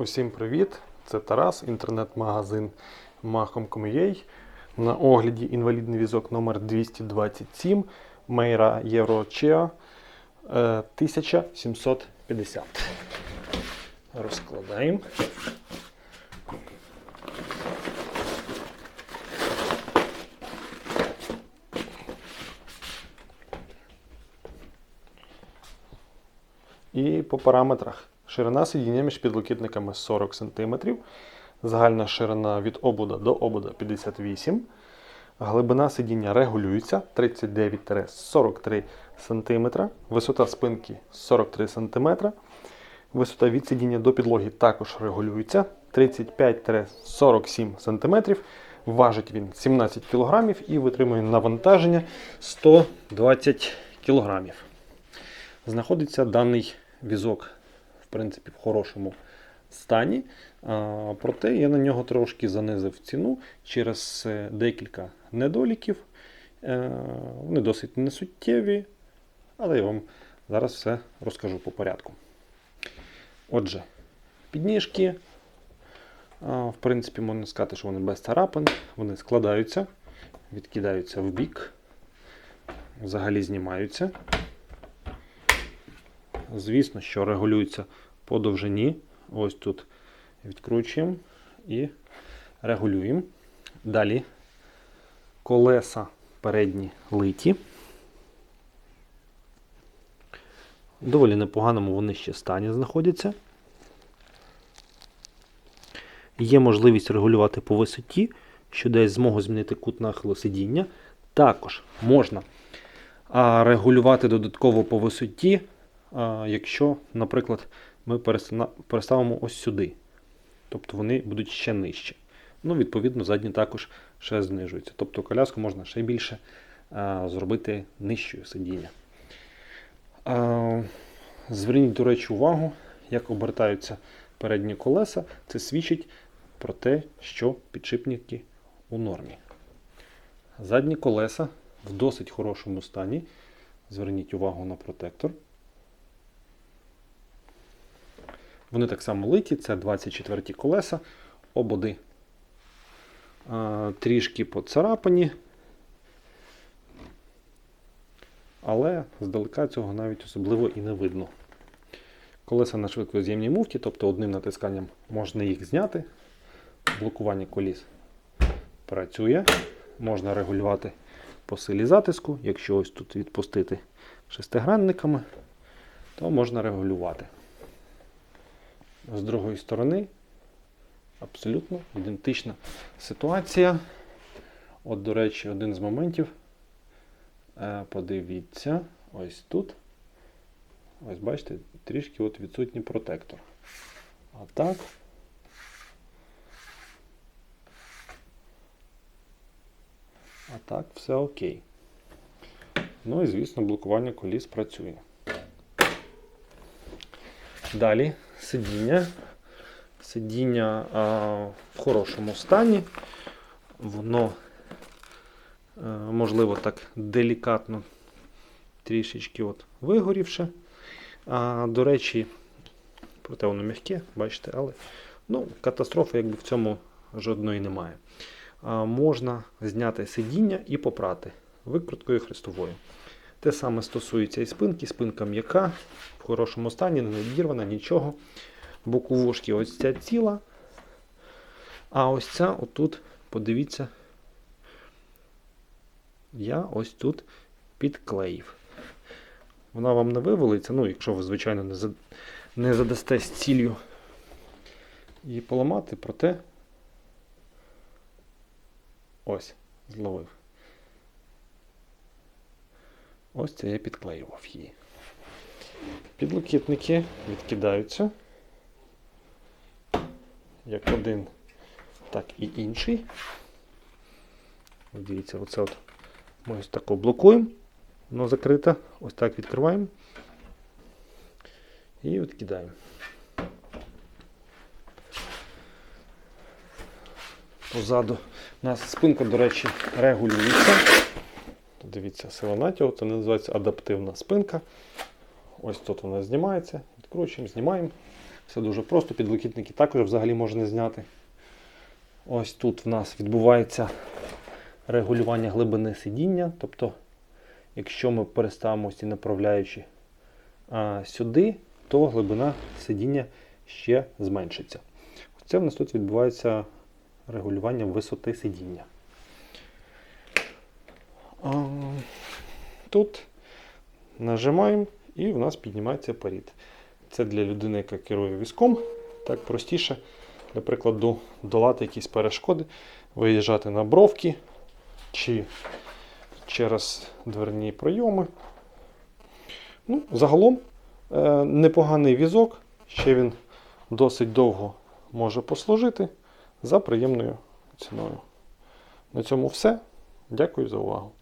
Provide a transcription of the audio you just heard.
Усім привіт! Це Тарас, інтернет-магазин Mahom.com.ua. На огляді інвалідний візок номер 227 Мейра Єврочеа е, 1750. Розкладаємо. І по параметрах. Ширина сидіння між підлокітниками 40 см, загальна ширина від обуда до обуда 58 Глибина сидіння регулюється 39-43 см, висота спинки 43 см, висота від сидіння до підлоги також регулюється 35-47 см. Важить він 17 кг і витримує навантаження 120 кг. Знаходиться даний візок принципі, в хорошому стані. Проте я на нього трошки занизив ціну через е, декілька недоліків. Е, Вони досить несуттєві, але я вам зараз все розкажу по порядку. Отже, підніжки, в принципі, можна сказати, що вони без царапин, вони складаються, відкидаються в бік, взагалі знімаються. Звісно, що регулюється по довжині. Ось тут відкручуємо і регулюємо. Далі колеса передні литі. Доволі непоганому вони ще стані знаходяться. Є можливість регулювати по висоті, що дає змогу змінити кут нахилу сидіння. Також можна регулювати додатково по висоті, якщо, наприклад, ми переставимо ось сюди. Тобто вони будуть ще нижче. Ну, відповідно, задні також ще знижуються. Тобто коляску можна ще більше зробити нижчою сидіння. Зверніть, до речі, увагу, як обертаються передні колеса. Це свідчить про те, що підшипники у нормі. Задні колеса в досить хорошому стані. Зверніть увагу на протектор. Вони так само литі, це 24 ті колеса, ободи трішки поцарапані. Але здалека цього навіть особливо і не видно. Колеса на швидкоз'ємній муфті, тобто одним натисканням можна їх зняти. Блокування коліс працює. Можна регулювати по силі затиску. Якщо ось тут відпустити шестигранниками, то можна регулювати. З другої сторони абсолютно ідентична ситуація. От, до речі, один з моментів. Е, Подивіться, ось тут. Ось бачите, трішки от відсутній протектор. А так. А так все окей. Ну і, звісно, блокування коліс працює. Далі сидіння. Сидіння а, в хорошому стані. Воно, а, можливо, так делікатно трішечки от вигорівше. А, до речі, проте воно м'яке, бачите, але ну, катастрофи якби в цьому жодної немає. А, можна зняти сидіння і попрати викруткою хрестовою. Те саме стосується і спинки. Спинка м'яка, в хорошому стані, не надірвана, нічого. Боковушки ось ця ціла. А ось ця отут, подивіться, я ось тут підклеїв. Вона вам не вивалиться, ну, якщо ви, звичайно, не, за- не задасте з ціллю її поламати, проте ось, зловив. Ось це я підклеював її. Підлокітники відкидаються. Як один, так і інший. Дивіться, оце от ми ось тако блокуємо. Воно закрите. Ось так відкриваємо. І відкидаємо. Позаду у нас спинка, до речі, регулюється. Дивіться, сила натягу, це називається адаптивна спинка. Ось тут вона знімається, відкручуємо, знімаємо. Все дуже просто, підлокітники також взагалі можна зняти. Ось тут в нас відбувається регулювання глибини сидіння. Тобто, якщо ми переставимо ці направляючі а, сюди, то глибина сидіння ще зменшиться. Це в нас тут відбувається регулювання висоти сидіння. Тут нажимаємо і в нас піднімається перід. Це для людини, яка керує візком. Так простіше, для прикладу, долати якісь перешкоди, виїжджати на бровки чи через дверні пройоми. Ну, загалом е, непоганий візок, ще він досить довго може послужити за приємною ціною. На цьому все. Дякую за увагу.